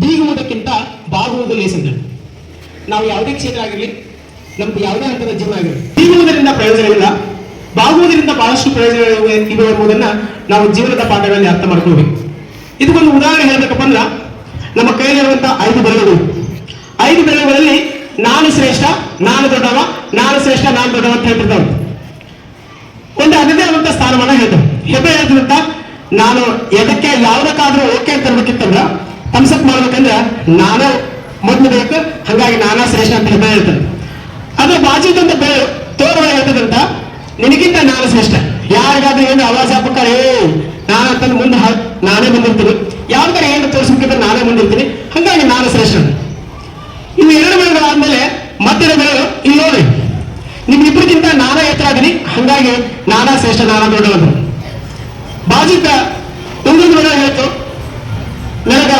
ಬೀಗುವುದಕ್ಕಿಂತ ಬಾಗುವುದು ಲೇಸಂದ ನಾವು ಯಾವುದೇ ಕ್ಷೇತ್ರ ಆಗಿರಲಿ, ನಮ್ದು ಯಾವುದೇ ಹಂತದ ಜೀವನ ಆಗಿರಲಿ ಬೀಗುವುದರಿಂದ ಪ್ರಯೋಜನವಿಲ್ಲ. ಬಾಗುವುದರಿಂದ ಬಹಳಷ್ಟು ಪ್ರಯೋಜನಗಳಿವೆ ಇವೆ ಎಂಬುದನ್ನ ನಾವು ಜೀವನದ ಪಾಠಗಳಲ್ಲಿ ಅರ್ಥ ಮಾಡ್ಕೊಳ್ಬೇಕು. ಇದಕ್ಕೊಂದು ಉದಾಹರಣೆ ಹೇಳಬೇಕಪ್ಪ ಅಂದ್ರ, ನಮ್ಮ ಕೈಯಲ್ಲಿರುವಂತಹ ಐದು ಬೆರಳುಗಳು. ಐದು ಬೆರಳುಗಳಲ್ಲಿ ನಾನು ಶ್ರೇಷ್ಠ ನಾನು ದೊಡ್ಡವ ನಾನು ಶ್ರೇಷ್ಠ ನಾನು ದೊಡ್ಡವ ಅಂತ ಹೇಳ್ತಿರ್ತಾವೆ. ಒಂದು ಅದನ್ನೇ ಆದಂತ ಸ್ಥಾನಮಾನ ಹೇಳ್ತಾರೆ ಹೆಬ್ಬೆ ಹೇಳ್ತಿರುತ್ತ ನಾನು ಎದಕ್ಕೆ, ಯಾವುದಕ್ಕಾದ್ರೂ ಓಕೆ ಅಂತ ಇರ್ಬೇಕಿತ್ತಂದ್ರ ತಮ್ಸಪ್ ಮಾಡ್ಬೇಕಂದ್ರ ನಾನ ಮೊದ್ಲು ಬೇಕು, ಹಂಗಾಗಿ ನಾನಾ ಶ್ರೇಷ್ಠ ಅಂತ ಹೇಳ್ತಾ ಹೇಳ್ತಾರೆ ಅದು ಬಾಜಿದಂತ ಬೆಳೆ ಹೇಳ್ತದಂತ, ನಿನಗಿಂತ ನಾನು ಶ್ರೇಷ್ಠ. ಯಾರಿಗಾದ್ರೂ ಏನು ಆವಾಜ ಹಾಕ್ಬೇಕಾರೆ ಏ ತನ್ನ ಮುಂದೆ ನಾನೇ ಬಂದಿರ್ತೀನಿ. ಯಾವ್ದಾರ ಏನು ತೋರಿಸ್ಬೇಕಂದ್ರೆ ನಾನೇ ಬಂದಿರ್ತೀನಿ. ಹಂಗಾಗಿ ನಾನು ಶ್ರೇಷ್ಠ ಇನ್ನು ಎರಡು ಬೆಳೆಗಳಾದ್ಮೇಲೆ ಮತ್ತೆ ಬೆಳೆಗಳು ಇಲ್ಲಿ ನೋಡಿ. ನಿಮ್ಗಿಬ್ಬರಿಗಿಂತ ನಾನಾ ಎತ್ತರ ಅದೀನಿ ಹಂಗಾಗಿ ನಾನಾ ಶ್ರೇಷ್ಠ, ನಾನಾ ದೊಡ್ಡವನು. ಹೇಳ್ತು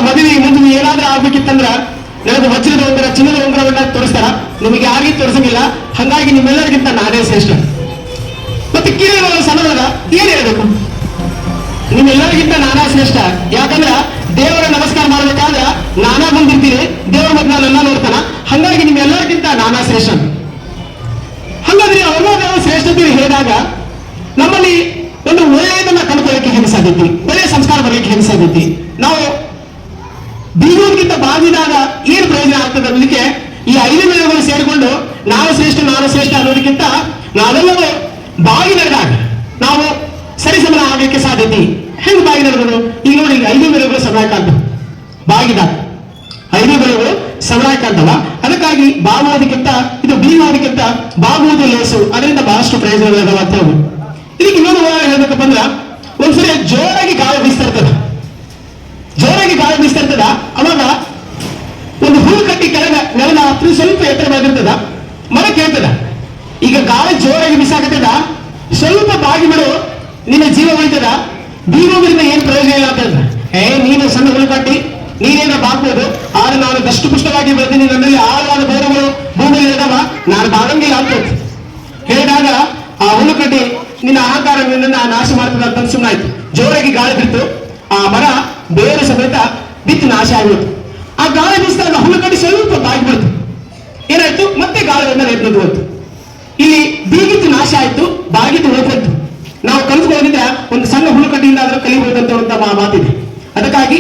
ಮದುವೆ ಮುಂದೆ ಏನಾದ್ರೂ ಆಗ್ಬೇಕಿತ್ತಂದ್ರ ನನಗೆ ವಜ್ರದ ಒಂದರ ಚಿನ್ನದ ಉಂಗುರವನ್ನ ತೋರಿಸ್ತಾರ. ನಿಮಗೆ ಯಾರಿಗೂ ತೋರಿಸಂಗಿಲ್ಲ. ಹಂಗಾಗಿ ನಿಮ್ಮೆಲ್ಲರಿಗಿಂತ ನಾನೇ ಶ್ರೇಷ್ಠ. ಮತ್ತೆ ಕೀಳಿರುವ ಸಣ್ಣದಾಗ ಏನ್ ಹೇಳ್ಬೇಕು? ನಿಮ್ಮೆಲ್ಲರಿಗಿಂತ ನಾನಾ ಶ್ರೇಷ್ಠ. ಯಾಕಂದ್ರ ದೇವರ ನಮಸ್ಕಾರ ಮಾಡ್ಬೇಕಾದ್ರ ನಾನಾ ಬಂದಿರ್ತೀನಿ ದೇವರ ಮಧ್ಯ ನನ್ನ ನೋಡ್ತಾನ. ಹಂಗಾಗಿ ನಿಮ್ಮೆಲ್ಲರಿಗಿಂತ ನಾನಾ ಶ್ರೇಷ್ಠ. ಹಾಗಾದ್ರೆ ನಾವು ಶ್ರೇಷ್ಠತೆ ಹೇಳಿದಾಗ ನಮ್ಮಲ್ಲಿ ಒಂದು ಒಳ್ಳೆಯದನ್ನ ಕಂಡುಕೊಳ್ಳಕ್ಕೆ ಸಾಧ್ಯತೆ? ಒಳ್ಳೆಯ ಸಂಸ್ಕಾರ ಬರಲಿಕ್ಕೆ ಸಾಧ್ಯತೆ? ನಾವು ಬೀಗೋದ್ಗಿಂತ ಬಾಗಿದಾಗ ಏನ್ ಪ್ರಯೋಜನ ಆಗ್ತದೆ ಅನ್ನೋದಕ್ಕೆ ಈ ಐದು ಬೆಳೆಗಳು ಸೇರಿಕೊಂಡು ನಾನು ಶ್ರೇಷ್ಠ ನಾನು ಶ್ರೇಷ್ಠ ಅನ್ನೋದಕ್ಕಿಂತ ನಾವೆಲ್ಲರೂ ಬಾಗಿ ನಡೆದಾಗ ನಾವು ಸರಿಸಮನ ಆಗಲಿಕ್ಕೆ ಸಾಧ್ಯತೆ. ಹೆಂಗ್ ಬಾಗಿ ನಡೆದ್ರು ಈಗ ನೋಡಿ ಐದು ಬೆಳೆಗಳು ಸಮಯ ಕಾಣ್ತವೆ ಬಾಗಿದಾಗ ಐದು ಸಮಯ ಕಾಣ್ತವ ಅದಕ್ಕಾಗಿ ಬಾಗುವುದಕ್ಕಿಂತ, ಇದು ಬೀಗುವುದಕ್ಕಿಂತ ಬಾಗುವುದು ಲೇಸು. ಅದರಿಂದ ಬಹಳಷ್ಟು ಪ್ರಯೋಜನಗಳಿದಾವ ಅಂತ ಹೇಳಿ ಇದಕ್ಕೆ ಇನ್ನೊಂದು ಉದಾಹರಣೆ ಹೇಳ್ಬೇಕಪ್ಪ ಅಂದ್ರೆ ಒಂದ್ಸರಿ ಜೋರಾಗಿ ಗಾಳಿ ಬೀಸ್ತಾ ಇರ್ತದೆ ಜೋರಾಗಿ ಗಾಳಿ ಬೀಸ್ತಾ ಇರ್ತದ ಅವಾಗ ಒಂದು ಹುಲ್ಲು ಕಟ್ಟಿ ಕೆಳಗ ನೆಲದ ಹತ್ರ ಸ್ವಲ್ಪ ಎತ್ತರ ಬೆಳೆದಿರ್ತದ ಮರ ಕೇಳ್ತದ ಈಗ ಗಾಳಿ ಜೋರಾಗಿ ಬೀಸಾಕತ್ತದ ಸ್ವಲ್ಪ ಬಾಗಿ ಬಿಡು ನಿನ್ನ ಜೀವ ಉಳಿತದ? ಬೀರೋದ್ರಿಂದ ಏನ್ ಪ್ರಯೋಜನ ಇಲ್ಲ ಅಂತ. ಏ, ನೀನು ಸಣ್ಣ ಹುಲ್ಲು ಕಟ್ಟಿ ನೀನೇನ ಬಾಗ್ಬೋದು ಆದ್ರೆ ನಾನು ದಷ್ಟು ಪುಷ್ಟವಾಗಿ ಬರ್ತೀನಿ ನನ್ನಲ್ಲಿ ಆಳವಾದ ಬೇರುಗಳು ಭೂಮಿಯಲ್ಲಿ ಇದಾವ? ನಾನು ಬಾಗಂಗಿಲ್ಲ ಅಂತ. ಹೇಳಿದಾಗ ಆ ಹುಲ್ಲು ಕಡ್ಡಿ ನಿನ್ನ ಅಹಂಕಾರ ನಿನ್ನ ನಾಶ ಮಾಡ್ತದ ಅಂತ ಸುಮ್ಮನಾಯ್ತು ಜೋರಾಗಿ ಗಾಳಿ ಬಿತ್ತು ಆ ಮರ ಬೇರೆ ಸಮೇತ ಬಿತ್ತು, ನಾಶ ಆಗ್ಬಿಡ್ತು. ಆ ಗಾಳಿ ಬೀಸಿದಾಗ ಹುಲ್ಲು ಕಡ್ಡಿ ಸ್ವಲ್ಪ ಬಾಗ್ಬಿಡ್ತು ಏನಾಯ್ತು? ಮತ್ತೆ ಗಾಳಿ ಬಂದ ಇಲ್ಲಿ ಬೀಗಿತ್ತು ನಾಶ ಆಯ್ತು ಕಲಿತ್ಕೊಂಡಿದ್ರೆ ಒಂದು ಸಣ್ಣ ಹುಲ್ಲು ಆದರೂ ಕಲಿಬಹುದಂತ ಮಾತಿದೆ. ಅದಕ್ಕಾಗಿ